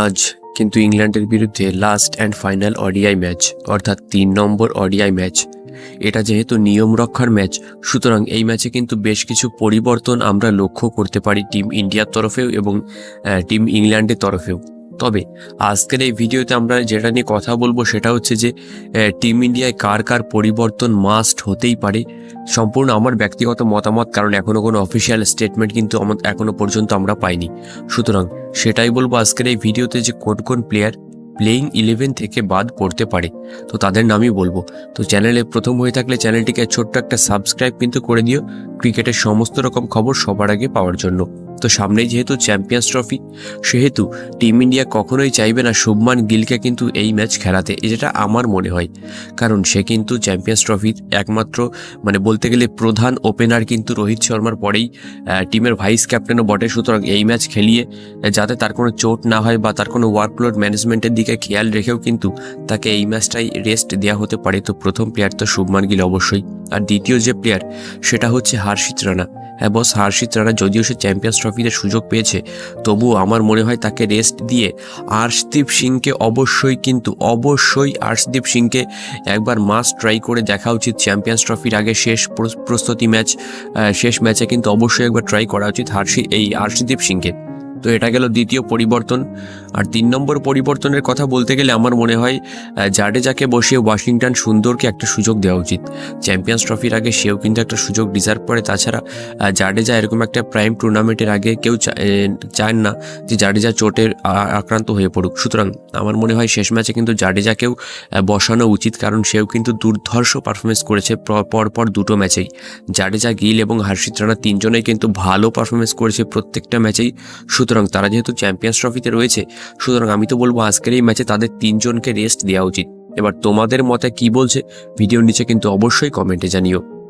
আজ কিন্তু ইংল্যান্ডের বিরুদ্ধে last and final ODI match অর্থাৎ তিন নম্বর অডিআই ম্যাচ এটা যেহেতু নিয়ম রক্ষার ম্যাচ সুতরাং এই ম্যাচে কিন্তু বেশ কিছু পরিবর্তন আমরা লক্ষ্য করতে পারি টিম ইন্ডিয়ার তরফেও এবং টিম ইংল্যান্ডের তরফেও। তবে আজকের এই ভিডিওতে আমরা যেটা নিয়ে কথা বলব সেটা হচ্ছে যে টিম ইন্ডিয়ায় কার কার পরিবর্তন মাস্ট হতেই পারে সম্পূর্ণ আমার ব্যক্তিগত মতামত, কারণ এখনও কোনো অফিসিয়াল স্টেটমেন্ট কিন্তু আমার এখনও পর্যন্ত আমরা পাইনি। সুতরাং সেটাই বলব আজকের এই ভিডিওতে যে কোন কোন প্লেয়ার প্লেইং ইলেভেন থেকে বাদ পড়তে পারে। তো তাদের নামই বলব। তো চ্যানেলে প্রথম হয়ে থাকলে চ্যানেলটিকে ছোট্ট একটা সাবস্ক্রাইব কিন্তু করে দিও। ক্রিকেটের সমস্ত রকম খবর সবার আগে পাওয়ার জন্য। তো সামনেই যেহেতু চ্যাম্পিয়ন্স ট্রফি সেহেতু টিম ইন্ডিয়া কখনোই চাইবে না শুভমান গিলকে কিন্তু এই ম্যাচ খেলাতে যেটা আমার মনে হয়। কারণ সে কিন্তু চ্যাম্পিয়ন্স ট্রফির একমাত্র মানে বলতে গেলে প্রধান ওপেনার কিন্তু রোহিত শর্মার পরেই টিমের ভাইস ক্যাপ্টেনও বটে। সুতরাং এই ম্যাচ খেলিয়ে, যাতে তার কোনো চোট না হয় বা তার কোনো ওয়ার্কলোড ম্যানেজমেন্টের দিকে খেয়াল রেখেও কিন্তু তাকে এই ম্যাচটাই রেস্ট দেওয়া হতে পারে। তো প্রথম প্লেয়ার তো শুভমান গিল অবশ্যই। আর দ্বিতীয় যে প্লেয়ার সেটা হচ্ছে হার্ষিত রানা। হ্যাঁ বস হার্ষিত রানা যদিও সে চ্যাম্পিয়ন্স ট্রফিতে সুযোগ পেয়েছে, তবুও আমার মনে হয় তাকে রেস্ট দিয়ে আর্শদীপ সিংকে অবশ্যই কিন্তু, অবশ্যই আর্শদীপ সিংকে একবার মাস্ট ট্রাই করে দেখা উচিত। চ্যাম্পিয়ন্স ট্রফির আগে শেষ প্র- প্রস্তুতি ম্যাচ শেষ ম্যাচে কিন্তু অবশ্যই একবার ট্রাই করা উচিত হার্ষি, এই আর্শদীপ সিংকে। তো এটা গেল দ্বিতীয় পরিবর্তন। আর তিন নম্বর পরিবর্তনের কথা বলতে গেলে আমার মনে হয় জাডেজাকে বসিয়ে ওয়াশিংটন সুন্দরকে একটা সুযোগ দেওয়া উচিত। চ্যাম্পিয়ন্স ট্রফির আগে সেও কিন্তু একটা সুযোগ ডিজার্ভ করে। তাছাড়া জাডেজা এরকম একটা প্রাইম টুর্নামেন্টের আগে কেউ চান না যে জাডেজা চোটের আক্রান্ত হয়ে পড়ুক। সুতরাং আমার মনে হয় শেষ ম্যাচে কিন্তু জাডেজাকেও বসানো উচিত, কারণ সেও কিন্তু দুর্ধর্ষ পারফরমেন্স করেছে প্র- পরপর দুটো ম্যাচেই। জাডেজা গিল এবং হার্ষিত রানা তিনজনেই কিন্তু ভালো পারফরমেন্স করেছে প্রত্যেকটা ম্যাচেই। সুতরাং তারা যেহেতু চ্যাম্পিয়ন্স ট্রফিতে রয়েছে, সুতরাং আমি তো বলব আজকের এই ম্যাচে তাদের তিনজনকে রেস্ট দেওয়া উচিত। এবার তোমাদের মতে কি বলছে? ভিডিওর নিচে কিন্তু অবশ্যই কমেন্টে জানিও।